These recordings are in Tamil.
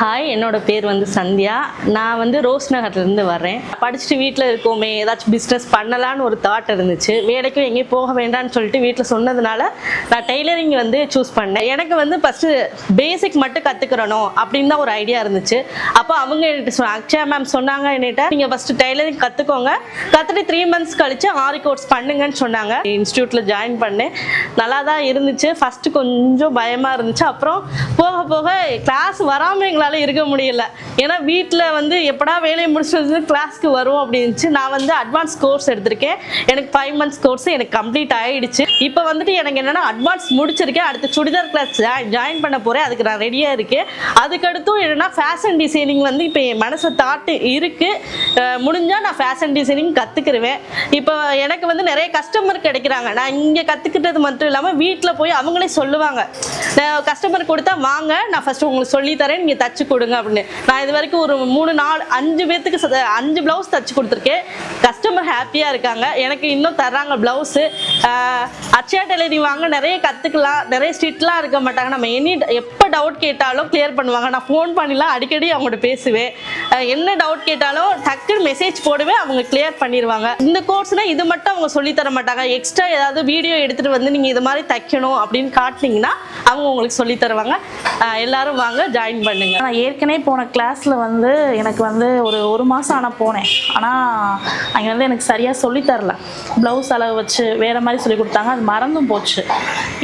ஹாய் என்னோட பேர் வந்து சந்தியா. நான் வந்து ரோஸ் நகர்லேருந்து வர்றேன். படிச்சுட்டு வீட்டில் இருக்கோமே ஏதாச்சும் பிஸ்னஸ் பண்ணலான்னு ஒரு தாட் இருந்துச்சு. வேலைக்கும் எங்கேயும் போக வேண்டாம்னு சொல்லிட்டு வீட்டில் சொன்னதுனால நான் டெய்லரிங் வந்து சூஸ் பண்ணேன். எனக்கு வந்து ஃபஸ்ட்டு பேசிக் மட்டும் கற்றுக்கிறணும் அப்படின்னு தான் ஒரு ஐடியா இருந்துச்சு. அப்போ அவங்க என்கிட்ட சொன்னாங்க அக்ஷயா மேம் சொன்னாங்க என்கிட்ட நீங்கள் ஃபஸ்ட்டு டெய்லரிங் கற்றுக்கோங்க கற்றுட்டு த்ரீ மந்த்ஸ் கழித்து ஆரி கோர்ஸ் பண்ணுங்கன்னு சொன்னாங்க. இன்ஸ்டியூட்டில் ஜாயின் பண்ணேன். நல்லா தான் இருந்துச்சு. ஃபஸ்ட்டு கொஞ்சம் பயமாக இருந்துச்சு. அப்புறம் போக போக கிளாஸ் வராமல் எங்களால் இருக்க முடியல. ஏன்னா வீட்டில் வந்து எப்படா வேலையை முடிச்சுட்டு வந்து கிளாஸ்க்கு வரும் அப்படின்ச்சு நான் வந்து அட்வான்ஸ் கோர்ஸ் எடுத்திருக்கேன். எனக்கு ஃபைவ் மந்த்ஸ் கோர்ஸ் எனக்கு கம்ப்ளீட் ஆகிடுச்சு இப்போ வந்துட்டு எனக்கு என்னென்னா அட்வான்ஸ் முடிச்சிருக்கேன். அடுத்து சுடிதார் கிளாஸ் ஜாயின் பண்ண போகிறேன் அதுக்கு நான் ரெடியாக இருக்கேன். அதுக்கடுத்தும் என்னென்னா ஃபேஷன் டிசைனிங் வந்து இப்போ என் மனசை தாட்டு இருக்குது முடிஞ்சால் நான் ஃபேஷன் டிசைனிங் கற்றுக்கிருவேன் இப்போ எனக்கு வந்து நிறைய கஸ்டமர் கிடைக்கிறாங்க. நான் இங்கே கற்றுக்கிட்டது மட்டும் இல்லாமல் வீட்டில் போய் அவங்களே சொல்லுவாங்க. கஸ்டமர் கொடுத்தா வாங்க. நான் ஃபஸ்ட்டு உங்களுக்கு சொல்லித்தரேன் நீங்கள் தச்சு கொடுங்க அப்படின்னு. நான் இது வரைக்கும் ஒரு மூணு நாலு அஞ்சு பேர்த்துக்கு அஞ்சு ப்ளவுஸ் தச்சு கொடுத்துருக்கேன். கஸ்டமர் ஹாப்பியாக இருக்காங்க. எனக்கு இன்னும் தர்றாங்க ப்ளவுஸு அச்சா டெய்லரிங் வாங்க. நிறைய கற்றுக்கலாம் நிறைய ஸ்ட்ரிக்ட்லாம் இருக்க மாட்டாங்க. நம்ம எனி எப்போ டவுட் கேட்டாலும் கிளியர் பண்ணுவாங்க. நான் ஃபோன் பண்ணிலாம் அடிக்கடி அவங்கள்ட்ட பேசுவேன். என்ன டவுட் கேட்டாலும் டக்குன்னு மெசேஜ் போடுவேன் அவங்க கிளியர் பண்ணிடுவாங்க இந்த கோர்ஸ்னால் இது மட்டும் அவங்க சொல்லித்தர தர மாட்டாங்க. எக்ஸ்ட்ரா ஏதாவது வீடியோ எடுத்துகிட்டு வந்து நீங்கள் இது மாதிரி தைக்கணும் அப்படின்னு காட்டினீங்கன்னா அவங்க உங்களுக்கு சொல்லித்தருவாங்க எல்லாரும் வாங்க ஜாயின் பண்ணுங்க. நான் ஏற்கனவே போன கிளாஸில் வந்து எனக்கு வந்து ஒரு ஒரு மாதம் ஆனால் போனேன். ஆனால் அங்கே வந்து எனக்கு சரியாக சொல்லித்தரல ப்ளவுஸ் அளவு வச்சு வேறு மாதிரி சொல்லி கொடுத்தாங்க. அது மறந்தும் போச்சு.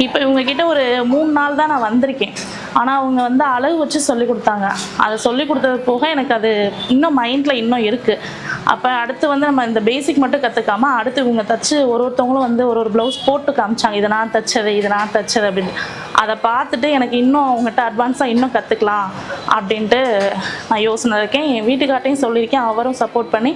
இப்போ இவங்கக்கிட்ட ஒரு மூணு நாள் தான் நான் வந்திருக்கேன். ஆனால் அவங்க வந்து அளவு வச்சு சொல்லி கொடுத்தாங்க. அதை சொல்லி கொடுத்தது போக எனக்கு அது இன்னும் மைண்டில் இன்னும் இருக்குது அப்போ அடுத்து வந்து நம்ம இந்த பேசிக் மட்டும் கற்றுக்காம அடுத்து இவங்க தச்சு ஒரு ஒருத்தவங்களும் வந்து ஒரு ஒரு ப்ளவுஸ் போட்டு காமிச்சாங்க. இதை நான் தைச்சது இதை நான் தைச்சது அப்படின்னு. அதை பார்த்துட்டு எனக்கு இன்னும் அவங்ககிட்ட அட்வான்ஸாக இன்னும் கற்றுக்கலாம் அப்படின்ட்டு நான் யோசனை இருக்கேன். என் வீட்டுக்கார்ட்டையும் சொல்லியிருக்கேன். அவரும் சப்போர்ட் பண்ணி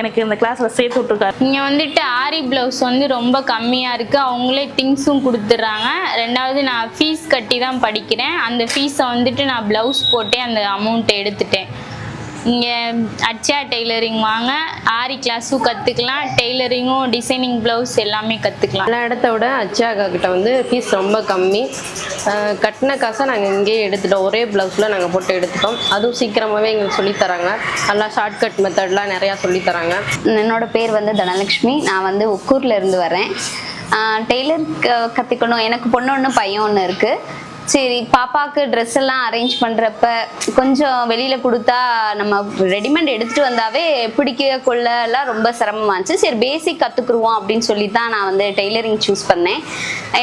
எனக்கு இந்த கிளாஸில் சேர்த்து விட்ருக்காரு இங்கே வந்துட்டு ஆரி ப்ளவுஸ் வந்து ரொம்ப கம்மியாக இருக்குது அவங்களே திங்ஸும் கொடுத்துட்றாங்க. ரெண்டாவது நான் ஃபீஸ் கட்டி தான் படிக்கிறேன். அந்த ஃபீஸை வந்துட்டு நான் ப்ளவுஸ் போட்டே அந்த அமௌண்ட் எடுத்துட்டேன். இங்கே அச்சா டெய்லரிங் வாங்க. ஆரி கிளாஸும் கற்றுக்கலாம் டெய்லரிங்கும் டிசைனிங் ப்ளவுஸ் எல்லாமே கற்றுக்கலாம் எல்லா இடத்த விட அச்சாக்கா கிட்ட வந்து ஃபீஸ் ரொம்ப கம்மி. கட்டின காசை நாங்கள் இங்கேயே எடுத்துட்டோம். ஒரே ப்ளவுஸில் நாங்கள் போட்டு எடுத்துட்டோம். அதுவும் சீக்கிரமாகவே எங்களுக்கு சொல்லித் தராங்க. நல்லா ஷார்ட்கட் மெத்தட்லாம் நிறையா சொல்லித் தராங்க. என்னோட பேர் வந்து தனலக்ஷ்மி நான் வந்து ஒக்கூர்ல இருந்து வரேன். டெய்லர் கற்றுக்கணும் எனக்கு பொண்ணு ஒன்று பையன் ஒன்று இருக்குது சரி பாப்பாவுக்கு ட்ரெஸ் எல்லாம் அரேஞ்ச் பண்ணுறப்ப கொஞ்சம் வெளியில் கொடுத்தா நம்ம ரெடிமேட் எடுத்துகிட்டு வந்தாவே பிடிக்க கொள்ள எல்லாம் ரொம்ப சிரமமாச்சு இருந்துச்சு. சரி பேசிக் கற்றுக்குருவோம் அப்படின்னு சொல்லி தான் நான் வந்து டெய்லரிங் சூஸ் பண்ணேன்.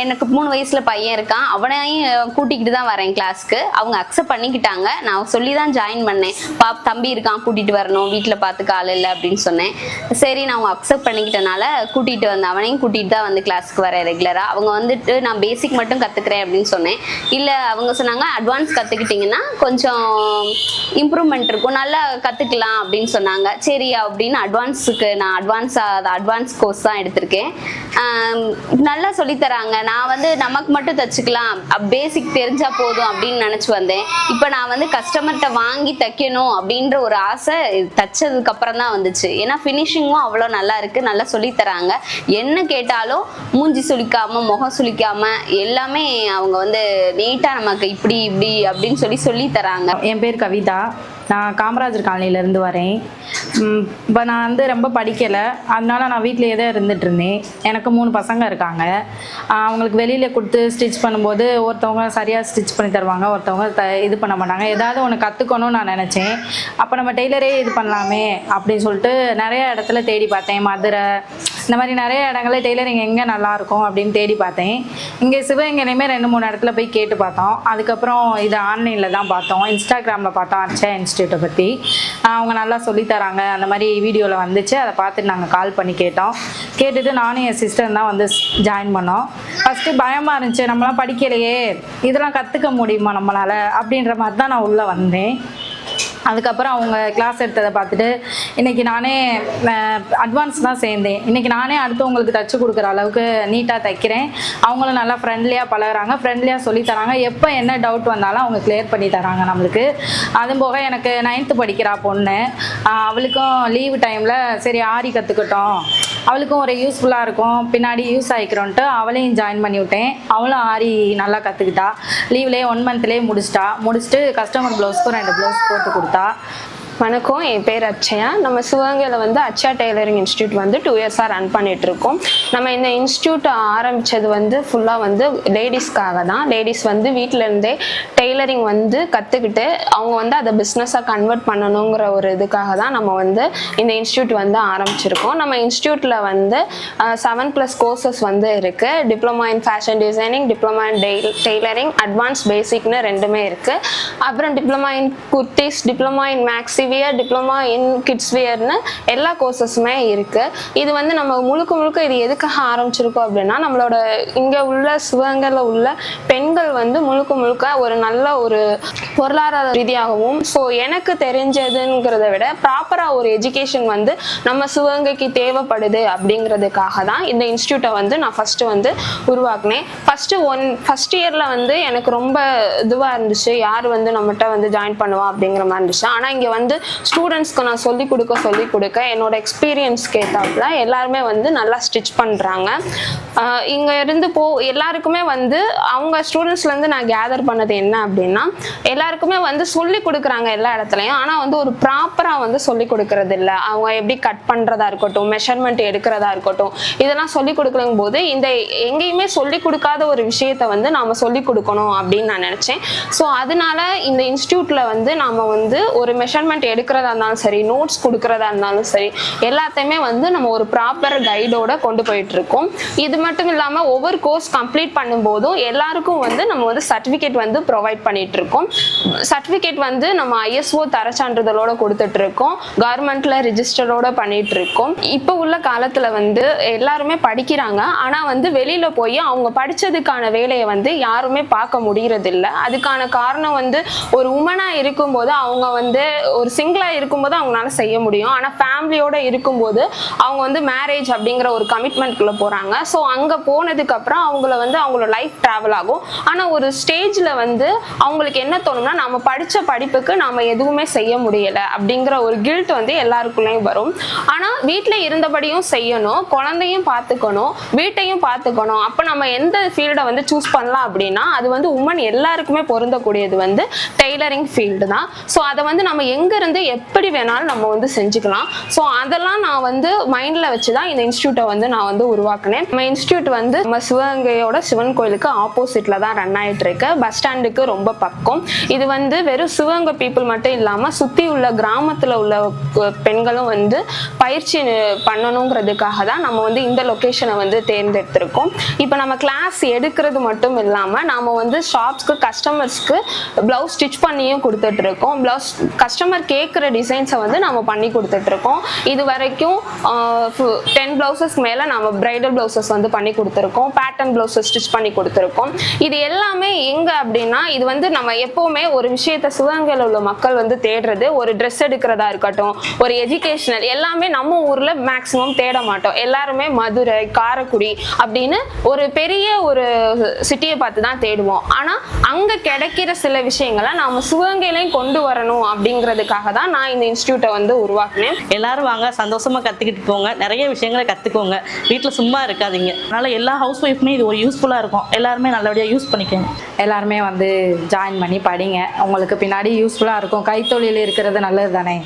எனக்கு மூணு வயசில் பையன் இருக்கான். அவனையும் கூட்டிக்கிட்டு தான் வரேன் கிளாஸ்க்கு அவங்க அக்செப்ட் பண்ணிக்கிட்டாங்க. நான் சொல்லி தான் ஜாயின் பண்ணேன். பாப் தம்பி இருக்கான் கூட்டிகிட்டு வரணும். வீட்டில் பார்த்துக்க ஆள் இல்லை அப்படின்னு சொன்னேன். சரி நான் அவங்க அக்செப்ட் பண்ணிக்கிட்டனால கூட்டிகிட்டு வந்தேன். அவனையும் கூட்டிகிட்டு தான் வந்து கிளாஸ்க்கு வரேன் ரெகுலராக அவங்க வந்துட்டு நான் பேசிக் மட்டும் கற்றுக்குறேன் அப்படின்னு சொன்னேன். இல்லை அவங்க சொன்னாங்க அட்வான்ஸ் கற்றுக்கிட்டிங்கன்னா கொஞ்சம் இம்ப்ரூவ்மெண்ட் இருக்கும். நல்லா கற்றுக்கலாம் அப்படின்னு சொன்னாங்க. சரி அப்படின்னு அட்வான்ஸுக்கு நான் அட்வான்ஸ் அட்வான்ஸ் கோர்ஸ் தான் எடுத்திருக்கேன். நல்லா சொல்லித் தராங்க. நான் வந்து நமக்கு மட்டும் தச்சுக்கலாம். பேசிக் தெரிஞ்சால் போதும் அப்படின்னு நினச்சி வந்தேன். இப்போ நான் வந்து கஸ்டமர்கிட்ட வாங்கி தைக்கணும் அப்படின்ற ஒரு ஆசை தச்சதுக்கு அப்புறம் தான் வந்துச்சு. ஏன்னா ஃபினிஷிங்கும் அவ்வளோ நல்லா இருக்குது நல்லா சொல்லித்தராங்க என்ன கேட்டாலும் மூஞ்சி சுளிக்காமல் முகம் சுளிக்காமல் எல்லாமே அவங்க வந்து நீட்டாக நமக்கு இப்படி இப்படி அப்படின்னு சொல்லி சொல்லி தராங்க. என் பேர் கவிதா. நான் காமராஜர் காலனிலேருந்து வரேன். இப்போ நான் வந்து ரொம்ப படிக்கலை. அதனால நான் வீட்டிலேயே தான் இருந்துட்டு இருந்தேன். எனக்கு மூணு பசங்க இருக்காங்க. அவங்களுக்கு வெளியில் கொடுத்து ஸ்டிச் பண்ணும்போது ஒருத்தவங்க சரியாக ஸ்டிச் பண்ணி தருவாங்க ஒருத்தவங்க த இது பண்ண மாட்டாங்க. ஏதாவது ஒன்று கற்றுக்கணும்னு நான் நினச்சேன். அப்போ நம்ம டெய்லரே இது பண்ணலாமே அப்படின்னு சொல்லிட்டு நிறைய இடத்துல தேடி பார்த்தேன். மதுரை இந்த மாதிரி நிறைய இடங்கள்ல டெய்லரிங் எங்கே நல்லாயிருக்கும் அப்படின்னு தேடி பார்த்தேன். இங்கே சிவகங்கையிலையுமே ரெண்டு மூணு இடத்துல போய் கேட்டு பார்த்தோம். அதுக்கப்புறம் இது ஆன்லைனில் தான் பார்த்தோம். இன்ஸ்டாகிராமில் பார்த்தோம் அர்ச்சா இன்ஸ்டியூட்டை பற்றி அவங்க நல்லா சொல்லித்தராங்க அந்த மாதிரி வீடியோவில் வந்துச்சு. அதை பார்த்துட்டு நாங்கள் கால் பண்ணி கேட்டோம். கேட்டுட்டு நானும் என் சிஸ்டர் தான் வந்து ஜாயின் பண்ணோம். ஃபஸ்ட்டு பயமாக இருந்துச்சு. நம்மளாம் படிக்கலையே. இதெல்லாம் கற்றுக்க முடியுமா நம்மளால்? அப்படின்ற மாதிரி தான் நான் உள்ளே வந்தேன். அதுக்கப்புறம் அவங்க கிளாஸ் எடுத்ததை பார்த்துட்டு இன்றைக்கி நானே அட்வான்ஸ் தான் சேர்ந்தேன். இன்றைக்கி நானே அடுத்தவங்களுக்கு தச்சு கொடுக்குற அளவுக்கு நீட்டாக தைக்கிறேன். அவங்களும் நல்லா ஃப்ரெண்ட்லியாக பழகுறாங்க. ஃப்ரெண்ட்லியாக சொல்லி தராங்க. எப்போ என்ன டவுட் வந்தாலும் அவங்க கிளியர் பண்ணி தராங்க நம்மளுக்கு. அதுவும் போக எனக்கு நைன்த்து படிக்கிறா பொண்ணு. அவளுக்கும் லீவு டைமில் சரி ஆரி கற்றுக்கிட்டோம் அவளுக்கும் ஒரு யூஸ்ஃபுல்லாக இருக்கும். பின்னாடி யூஸ் ஆகிக்கிறோன்ட்டு அவளையும் ஜாயின் பண்ணி விட்டேன். அவளும் ஆரி நல்லா கற்றுக்கிட்டா லீவ்லேயே ஒன் மந்த்லேயே முடிச்சிட்டா. முடிச்சுட்டு கஸ்டமர் ப்ளவுஸ்க்கும் ரெண்டு ப்ளவுஸ் போட்டு கொடுத்தா. வணக்கம் என் பேர் அச்சயா. நம்ம சிவகங்கையில் வந்து அச்சயா டெய்லரிங் இன்ஸ்டியூட் வந்து டூ இயர்ஸாக ரன் பண்ணிட்டு இருக்கோம் நம்ம இந்த இன்ஸ்டியூட் ஆரம்பித்தது வந்து ஃபுல்லாக வந்து லேடிஸ்க்காக தான். லேடிஸ் வந்து வீட்டில் இருந்தே டெய்லரிங் வந்து கற்றுக்கிட்டு அவங்க வந்து அதை பிஸ்னஸாக கன்வெர்ட் பண்ணணுங்கிற ஒரு இதுக்காக தான் நம்ம வந்து இந்த இன்ஸ்டியூட் வந்து ஆரம்பிச்சிருக்கோம். நம்ம இன்ஸ்டியூட்டில் வந்து செவன் ப்ளஸ் கோர்சஸ் வந்து இருக்குது diploma in fashion designing diploma in tailoring advance பேசிக்னு ரெண்டுமே இருக்குது அப்புறம் diploma in kurtis diploma in maxi wear diploma in kids வியர்னு எல்லா கோர்சஸுமே இருக்குது இது வந்து நம்ம முழுக்க முழுக்க இது எதுக்காக ஆரம்பிச்சிருக்கோம் அப்படின்னா நம்மளோட இங்கே உள்ள சிவகங்கையில் உள்ள பெண்கள் வந்து முழுக்க முழுக்க ஒரு நல்ல ஒரு பொருளாதார ரீதியாகவும் ஸோ எனக்கு தெரிஞ்சதுங்கிறத விட ப்ராப்பராக ஒரு எஜுகேஷன் வந்து நம்ம சிவகங்கைக்கு தேவைப்படுது அப்படிங்கிறதுக்காக தான் இந்த இன்ஸ்டியூட்டை வந்து நான் ஃபஸ்ட்டு வந்து உருவாக்குனேன். ஃபஸ்ட்டு ஒன் ஃபஸ்ட் இயரில் வந்து எனக்கு ரொம்ப இதுவாக இருந்துச்சு. யார் வந்து நம்மகிட்ட வந்து ஜாயின் பண்ணுவா அப்படிங்கிற மாதிரி இருந்துச்சு. ஆனால் இங்கே வந்து ஸ்டூடெண்ட்ஸ்க்கு நான் சொல்லிக் கொடுக்க சொல்லிக் கொடுக்க என்னோட எக்ஸ்பீரியன்ஸ்க்கு ஏற்றாப்புல எல்லாருமே வந்து நல்லா ஸ்டிச் பண்ணுறாங்க இங்கே இருந்து போ எல்லாருக்குமே வந்து அவங்க ஸ்டூடெண்ட்ஸ்லேருந்து நான் கேதர் பண்ணது என்ன அப்படின்னா எல்லாருக்குமே வந்து சொல்லி கொடுக்குறாங்க எல்லா இடத்துலையும். ஆனால் வந்து ஒரு ப்ராப்பராக வந்து சொல்லி கொடுக்கறது இல்லை அவங்க எப்படி கட் பண்ணுறதா இருக்கட்டும் மெஷர்மெண்ட் எடுக்கிறதா இருக்கட்டும் இதெல்லாம் சொல்லி கொடுக்குறங்க போது இந்த எங்கேயுமே சொல்லி கொடுக்காத ஒரு விஷயத்த வந்து நாம் சொல்லி கொடுக்கணும் அப்படின்னு நான் நினச்சேன். ஸோ அதனால இந்த இன்ஸ்டியூட்டில் வந்து நாம் வந்து ஒரு மெஷர்மெண்ட் எடுக்கிறதா இருந்தாலும் சரி நோட்ஸ் கொடுக்குறதா இருந்தாலும் சரி எல்லாத்தையுமே வந்து நம்ம ஒரு ப்ராப்பர் கைடோட கொண்டு போயிட்டு இருக்கோம். இது மட்டும் இல்லாமல் ஒவ்வொரு கோர்ஸ் கம்ப்ளீட் பண்ணும்போதும் எல்லாருக்கும் வந்து நம்ம வந்து சர்டிஃபிகேட் வந்து ப்ரொவைட் பண்ணிட்டு இருக்கோம். சர்டிஃபிகேட் வந்து நம்ம ஐஎஸ்ஓ தர சான்றிதழோட கொடுத்துட்டு இருக்கோம். கவர்மெண்ட்ல ரிஜிஸ்டரோட பண்ணிட்டு இருக்கோம். இப்போ உள்ள காலத்துல வந்து எல்லாருமே படிக்கிறாங்க. ஆனா வந்து வெளியில போய் அவங்க படிச்சதுக்கான வேலையை வந்து யாருமே பார்க்க முடியறது அதுக்கான காரணம் வந்து ஒரு உமனா இருக்கும்போது அவங்க வந்து ஒரு சிங்கிளாக இருக்கும்போது அவங்களால செய்ய முடியும். ஆனால் ஃபேமிலியோட இருக்கும்போது அவங்க வந்து மேரேஜ் அப்படிங்கிற ஒரு கமிட்மெண்ட்குள்ளே போகிறாங்க ஸோ அங்கே போனதுக்கப்புறம் அவங்கள வந்து அவங்களோட லைஃப் ட்ராவல் ஆகும். ஆனால் ஒரு ஸ்டேஜில் வந்து அவங்களுக்கு என்ன தோணும்னா நம்ம படித்த படிப்புக்கு நம்ம எதுவுமே செய்ய முடியலை அப்படிங்கிற ஒரு கில்ட் வந்து எல்லாருக்குள்ளேயும் வரும். ஆனால் வீட்டில் இருந்தபடியும் செய்யணும். குழந்தையும் பார்த்துக்கணும். வீட்டையும் பார்த்துக்கணும். அப்போ நம்ம எந்த ஃபீல்டை வந்து சூஸ் பண்ணலாம் அப்படின்னா அது வந்து உமன் எல்லாருக்குமே பொருந்தக்கூடியது வந்து டெய்லரிங் ஃபீல்டு தான். ஸோ அதை வந்து நம்ம எங்கே இருந்து எப்படி வேணாலும் நம்ம வந்து செஞ்சுக்கலாம். ஸோ அதெல்லாம் நான் வந்து மைண்டில் வச்சு தான் இந்த இன்ஸ்டியூட்டை வந்து நான் வந்து உருவாக்கினேன். நம்ம இன்ஸ்டியூட் வந்து நம்ம சிவகங்கையோட சிவன் கோயிலுக்கு ஆப்போசிட்டில் தான் ரன் ஆகிட்டு இருக்கு. பஸ் ஸ்டாண்டுக்கு ரொம்ப பக்கம். இது வந்து வெறும் சிவகங்கை பீப்புள் மட்டும் இல்லாமல் சுற்றி உள்ள கிராமத்தில் உள்ள பெண்களும் வந்து பயிற்சி பண்ணணுங்கிறதுக்காக தான் நம்ம வந்து இந்த லொக்கேஷனை வந்து தேர்ந்தெடுத்திருக்கோம். இப்போ நம்ம கிளாஸ் எடுக்கிறது மட்டும் இல்லாமல் நாம் வந்து ஷாப்ஸ்க்கு கஸ்டமர்ஸ்க்கு ப்ளவுஸ் ஸ்டிச் பண்ணியும் கொடுத்துட்ருக்கோம் ப்ளவுஸ் கஸ்டமர் கேட்குற டிசைன்ஸை வந்து நம்ம பண்ணி கொடுத்துட்ருக்கோம் இது வரைக்கும் டென் பிளவுசஸ் மேலே நம்ம பிரைடல் பிளவுசஸ் வந்து பண்ணி கொடுத்துருக்கோம். பேட்டர்ன் பிளவுசஸ் ஸ்டிச் பண்ணி கொடுத்துருக்கோம். இது எல்லாமே எங்கே அப்படின்னா இது வந்து நம்ம எப்போவுமே ஒரு விஷயத்த சிவகங்கையில் உள்ள மக்கள் வந்து தேடுறது ஒரு ட்ரெஸ் எடுக்கிறதா இருக்கட்டும் ஒரு எஜுகேஷனல் எல்லாமே நம்ம ஊரில் மேக்ஸிமம் தேட மாட்டோம். எல்லாருமே மதுரை காரைக்குடி அப்படின்னு ஒரு பெரிய ஒரு சிட்டியை பார்த்து தான் தேடுவோம். ஆனால் அங்கே கிடைக்கிற சில விஷயங்களை நாம் சிவகங்கையிலையும் கொண்டு வரணும் அப்படிங்கிறதுக்காக தான் நான் இந்த இன்ஸ்டியூட்டை வந்து உருவாக்குனேன். எல்லாரும் வாங்க சந்தோஷமாக கற்றுக்கிட்டு போங்க. நிறைய விஷயங்களை கற்றுக்கோங்க வீட்டில் சும்மா இருக்காதீங்க. அதனால் எல்லா ஹவுஸ் ஒய்ஃப்மே இது ஒரு யூஸ்ஃபுல்லாக இருக்கும். எல்லாருமே நல்லபடியாக யூஸ் பண்ணிக்கோங்க. எல்லாருமே வந்து ஜாயின் பண்ணி படிங்க. உங்களுக்கு பின்னாடி யூஸ்ஃபுல்லாக இருக்கும். கைத்தொழில் இருக்கிறது நல்லது தானே